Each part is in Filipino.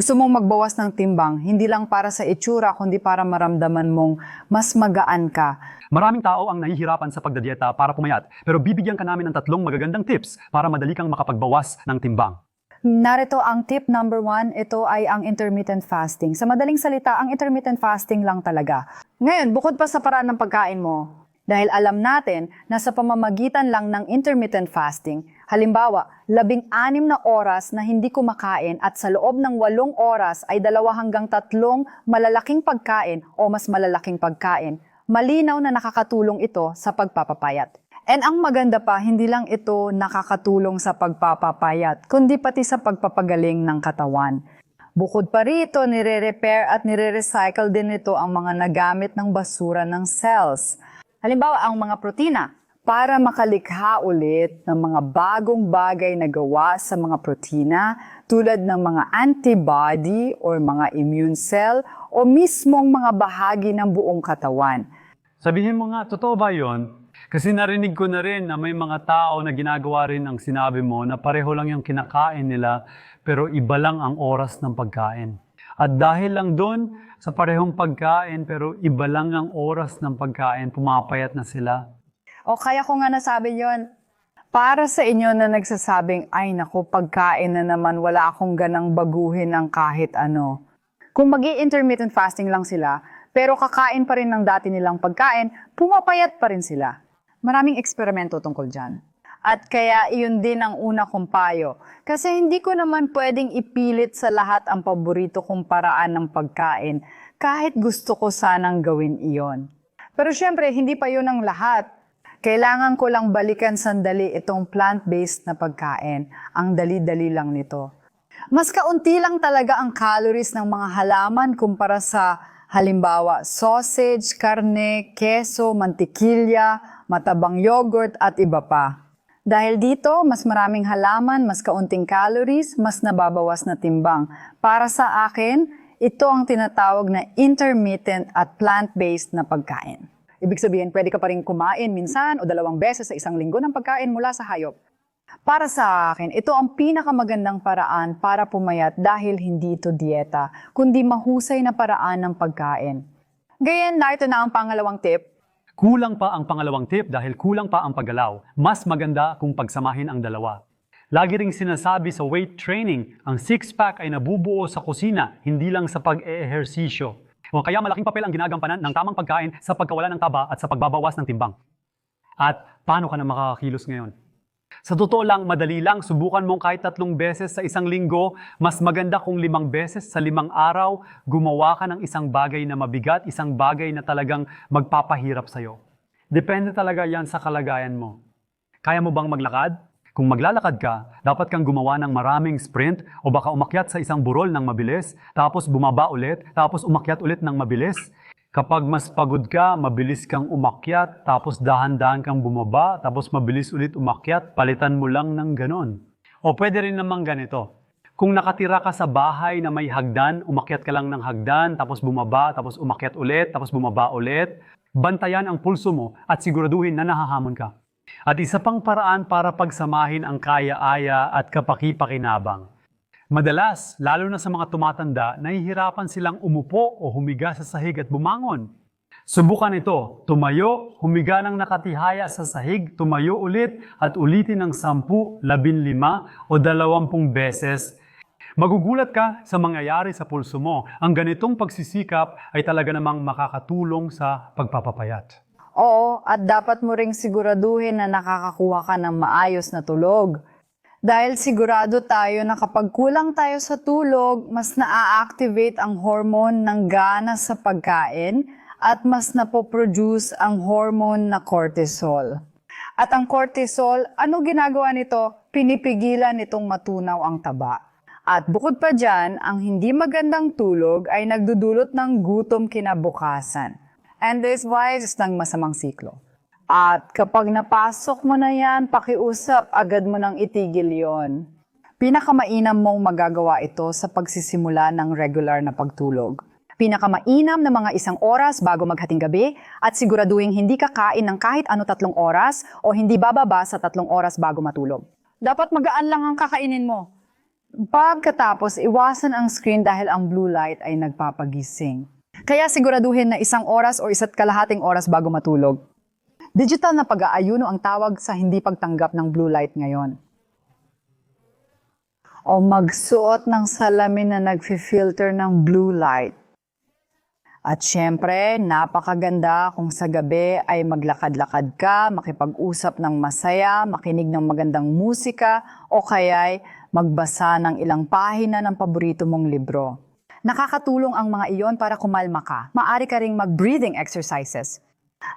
Gusto mong magbawas ng timbang, hindi lang para sa itsura, kundi para maramdaman mong mas magaan ka. Maraming tao ang nahihirapan sa pagdadieta para pumayat, pero bibigyan ka namin ng tatlong magagandang tips para madali kang makapagbawas ng timbang. Narito ang tip number one, ito ay ang intermittent fasting. Sa madaling salita, ang intermittent fasting lang talaga. Ngayon, bukod pa sa paraan ng pagkain mo, dahil alam natin na sa pamamagitan lang ng intermittent fasting, halimbawa, labing-anim na oras na hindi kumakain at sa loob ng walong oras ay dalawa hanggang tatlong malalaking pagkain o mas malalaking pagkain, malinaw na nakakatulong ito sa pagpapapayat. And ang maganda pa, hindi lang ito nakakatulong sa pagpapapayat, kundi pati sa pagpapagaling ng katawan. Bukod pa rito, nire-repair at nire-recycle din ito ang mga nagamit ng basura ng cells. Halimbawa, ang mga protina, para makalikha ulit ng mga bagong bagay na gawa sa mga protina tulad ng mga antibody or mga immune cell o mismong mga bahagi ng buong katawan. Sabihin mo nga, totoo ba yon? Kasi narinig ko na rin na may mga tao na ginagawa rin ang sinabi mo na pareho lang yung kinakain nila pero iba lang ang oras ng pagkain. At dahil lang doon sa parehong pagkain pero iba lang ang oras ng pagkain, pumapayat na sila. O kaya ko nga nasabi yon para sa inyo na nagsasabing, ay nako, pagkain na naman, wala akong ganang baguhin ng kahit ano. Kung mag intermittent fasting lang sila, pero kakain pa rin ng dati nilang pagkain, pumapayat pa rin sila. Maraming eksperimento tungkol dyan. At kaya iyon din ang una kong payo. Kasi hindi ko naman pwedeng ipilit sa lahat ang paborito kong paraan ng pagkain, kahit gusto ko sanang gawin iyon. Pero syempre, hindi pa yun ang lahat. Kailangan ko lang balikan sandali itong plant-based na pagkain. Ang dali-dali lang nito. Mas kaunti lang talaga ang calories ng mga halaman kumpara sa halimbawa sausage, karne, keso, mantikilya, matabang yogurt at iba pa. Dahil dito, mas maraming halaman, mas kaunting calories, mas nababawas na timbang. Para sa akin, ito ang tinatawag na intermittent at plant-based na pagkain. Ibig sabihin, pwede ka pa rin kumain minsan o dalawang beses sa isang linggo ng pagkain mula sa hayop. Para sa akin, ito ang pinakamagandang paraan para pumayat dahil hindi ito dieta, kundi mahusay na paraan ng pagkain. Gayon, narito na ang pangalawang tip. Kulang pa ang pangalawang tip dahil kulang pa ang paggalaw. Mas maganda kung pagsamahin ang dalawa. Lagi ring sinasabi sa weight training, ang six-pack ay nabubuo sa kusina, hindi lang sa pag-eehersisyo. O kaya malaking papel ang ginagampanan ng tamang pagkain sa pagkawala ng taba at sa pagbabawas ng timbang. At paano ka na makakakilos ngayon? Sa totoo lang, madali lang, subukan mong kahit tatlong beses sa isang linggo, mas maganda kung limang beses sa limang araw, gumawa ka ng isang bagay na mabigat, isang bagay na talagang magpapahirap sa'yo. Depende talaga yan sa kalagayan mo. Kaya mo bang maglakad? Kung maglalakad ka, dapat kang gumawa ng maraming sprint o baka umakyat sa isang burol ng mabilis, tapos bumaba ulit, tapos umakyat ulit ng mabilis. Kapag mas pagod ka, mabilis kang umakyat, tapos dahan-dahan kang bumaba, tapos mabilis ulit umakyat, palitan mo lang ng ganon. O pwede rin namang ganito. Kung nakatira ka sa bahay na may hagdan, umakyat ka lang ng hagdan, tapos bumaba, tapos umakyat ulit, tapos bumaba ulit, bantayan ang pulso mo at siguraduhin na nahahamon ka. At isa pang paraan para pagsamahin ang kaya-aya at kapaki-pakinabang. Madalas, lalo na sa mga tumatanda, nahihirapan silang umupo o humiga sa sahig at bumangon. Subukan ito, tumayo, humiga ng nakatihaya sa sahig, tumayo ulit at ulitin ng 10, 15 o 20 beses. Magugulat ka sa mangyayari sa pulso mo. Ang ganitong pagsisikap ay talaga namang makakatulong sa pagpapapayat. Oo, at dapat mo ring siguraduhin na nakakakuha ka ng maayos na tulog. Dahil sigurado tayo na kapag kulang tayo sa tulog, mas na-activate ang hormone ng gana sa pagkain at mas napoproduce ang hormone na cortisol. At ang cortisol, ano ginagawa nito? Pinipigilan nitong matunaw ang taba. At bukod pa dyan, ang hindi magandang tulog ay nagdudulot ng gutom kinabukasan. And this why is ng masamang siklo. At kapag napasok mo na yan, pakiusap, agad mo nang itigil yon. Pinakamainam mong magagawa ito sa pagsisimula ng regular na pagtulog. Pinakamainam na mga isang oras bago maghating gabi at siguraduhin hindi kakain ng kahit ano tatlong oras o hindi bababa sa tatlong oras bago matulog. Dapat magaan lang ang kakainin mo. Pagkatapos, iwasan ang screen dahil ang blue light ay nagpapagising. Kaya siguraduhin na isang oras o isa't kalahating oras bago matulog. Digital na pag-aayuno ang tawag sa hindi pagtanggap ng blue light ngayon. O magsuot ng salamin na nag-filter ng blue light. At syempre, napakaganda kung sa gabi ay maglakad-lakad ka, makipag-usap ng masaya, makinig ng magandang musika, o kaya'y magbasa ng ilang pahina ng paborito mong libro. Nakakatulong ang mga iyon para kumalma ka. Maari ka ring mag-breathing exercises.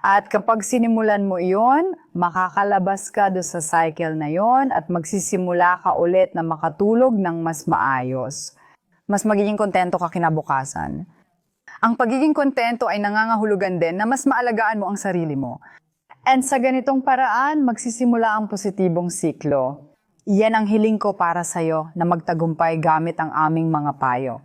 At kapag sinimulan mo iyon, makakalabas ka do sa cycle na yon at magsisimula ka ulit na makatulog ng mas maayos. Mas magiging kontento ka kinabukasan. Ang pagiging kontento ay nangangahulugan din na mas maalagaan mo ang sarili mo. And sa ganitong paraan, magsisimula ang positibong siklo. Iyan ang hiling ko para sa'yo na magtagumpay gamit ang aming mga payo.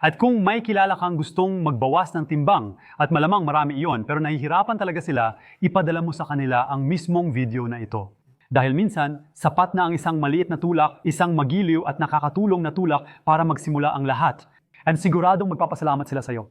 At kung may kilala kang gustong magbawas ng timbang, at malamang marami iyon pero nahihirapan talaga sila, ipadala mo sa kanila ang mismong video na ito. Dahil minsan, sapat na ang isang maliit na tulak, isang magiliw at nakakatulong na tulak para magsimula ang lahat. And siguradong magpapasalamat sila sa iyo.